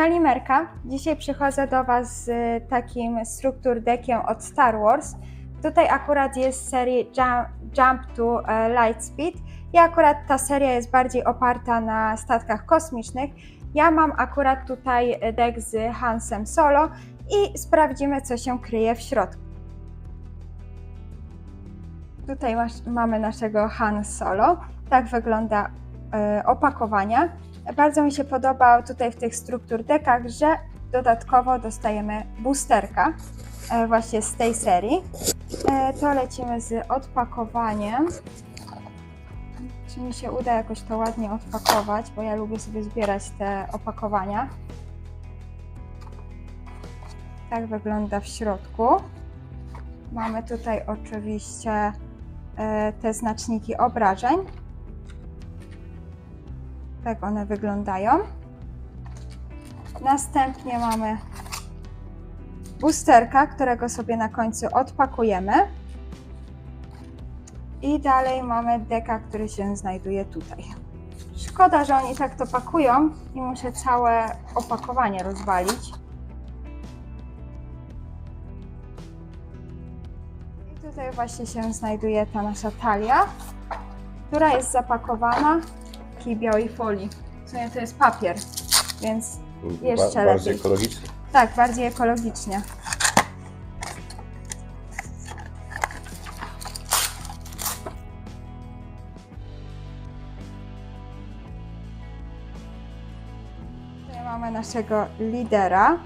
Kalimerka. Dzisiaj przychodzę do Was z takim struktur deckiem od Star Wars. Tutaj akurat jest serii Jump, Jump to e, Lightspeed i akurat ta seria jest bardziej oparta na statkach kosmicznych. Ja mam akurat tutaj deck z Hansem Solo i sprawdzimy, co się kryje w środku. Tutaj masz, mamy naszego Han Solo. Tak wygląda e, opakowania. Bardzo mi się podoba tutaj w tych struktur dekach, że dodatkowo dostajemy boosterka e, właśnie z tej serii. E, To lecimy z odpakowaniem. Czy mi się uda jakoś to ładnie odpakować, bo ja lubię sobie zbierać te opakowania. Tak wygląda w środku. Mamy tutaj oczywiście e, te znaczniki obrażeń. Tak one wyglądają. Następnie mamy boosterka, którego sobie na końcu odpakujemy. I dalej mamy deka, który się znajduje tutaj. Szkoda, że oni tak to pakują i muszę całe opakowanie rozwalić. I tutaj właśnie się znajduje ta nasza talia, która jest zapakowana takiej białej folii. W sumie to jest papier, więc Jeszcze Ba- bardziej lepiej. ekologicznie. tak, bardziej ekologicznie. Tutaj mamy naszego lidera.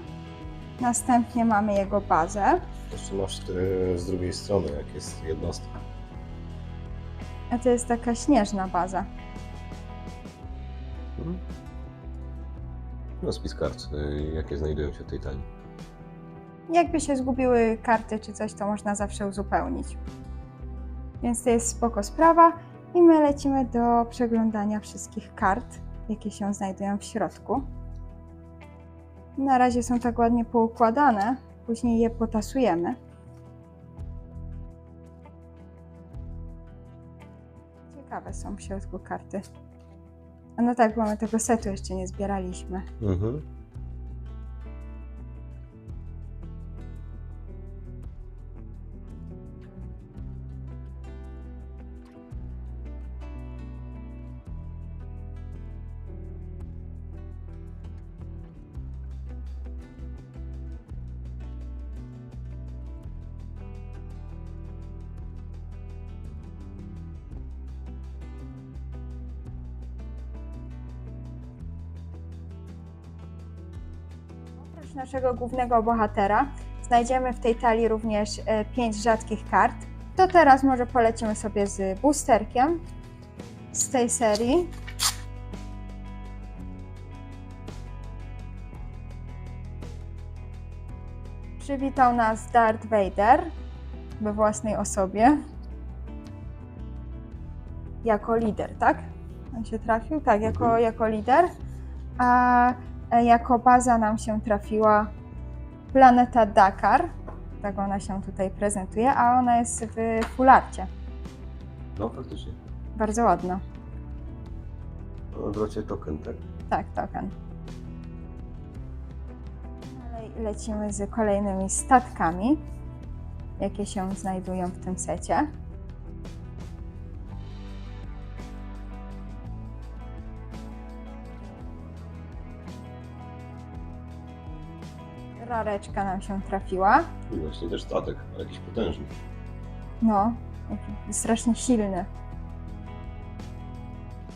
Następnie mamy jego bazę. Jeszcze masz e, z drugiej strony, jak jest jednostka. A to jest taka śnieżna baza. Mhm. No, spis kart, e, jakie znajdują się w tej talii. Jakby się zgubiły karty czy coś, to można zawsze uzupełnić. Więc to jest spoko sprawa. I my lecimy do przeglądania wszystkich kart, jakie się znajdują w środku. Na razie są tak ładnie poukładane, później je potasujemy. Ciekawe są w środku karty. No tak, bo my tego setu jeszcze nie zbieraliśmy. Mhm. Naszego głównego bohatera znajdziemy w tej talii również 5 rzadkich kart. To teraz może polecimy sobie z boosterkiem z tej serii. Przywitał nas Darth Vader we własnej osobie. Jako lider, tak? On się trafił? Tak, jako, jako lider. A E, jako baza nam się trafiła planeta Dakar. Tak ona się tutaj prezentuje, a ona jest w fularcie. No, faktycznie. Bardzo ładna. Na odwrocie token, tak? Tak, token. Dalej lecimy z kolejnymi statkami, jakie się znajdują w tym secie. Rareczka nam się trafiła. I właśnie też statek, ale jakiś potężny. No, taki strasznie silny.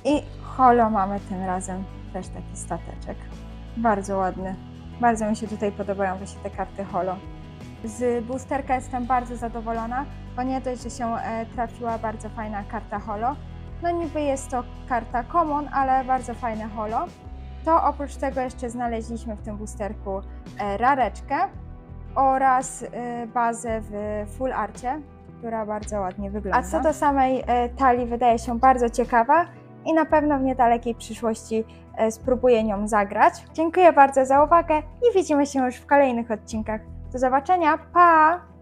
I holo mamy tym razem też taki stateczek. Bardzo ładny. Bardzo mi się tutaj podobają właśnie te karty holo. Z boosterka jestem bardzo zadowolona, bo nie dość, że się e, trafiła bardzo fajna karta holo. No niby jest to karta common, ale bardzo fajne holo. To oprócz tego jeszcze znaleźliśmy w tym boosterku e, rareczkę oraz e, bazę w full arcie, która bardzo ładnie wygląda. A co do samej e, talii wydaje się bardzo ciekawa i na pewno w niedalekiej przyszłości spróbuję nią zagrać. Dziękuję bardzo za uwagę i widzimy się już w kolejnych odcinkach. Do zobaczenia, pa!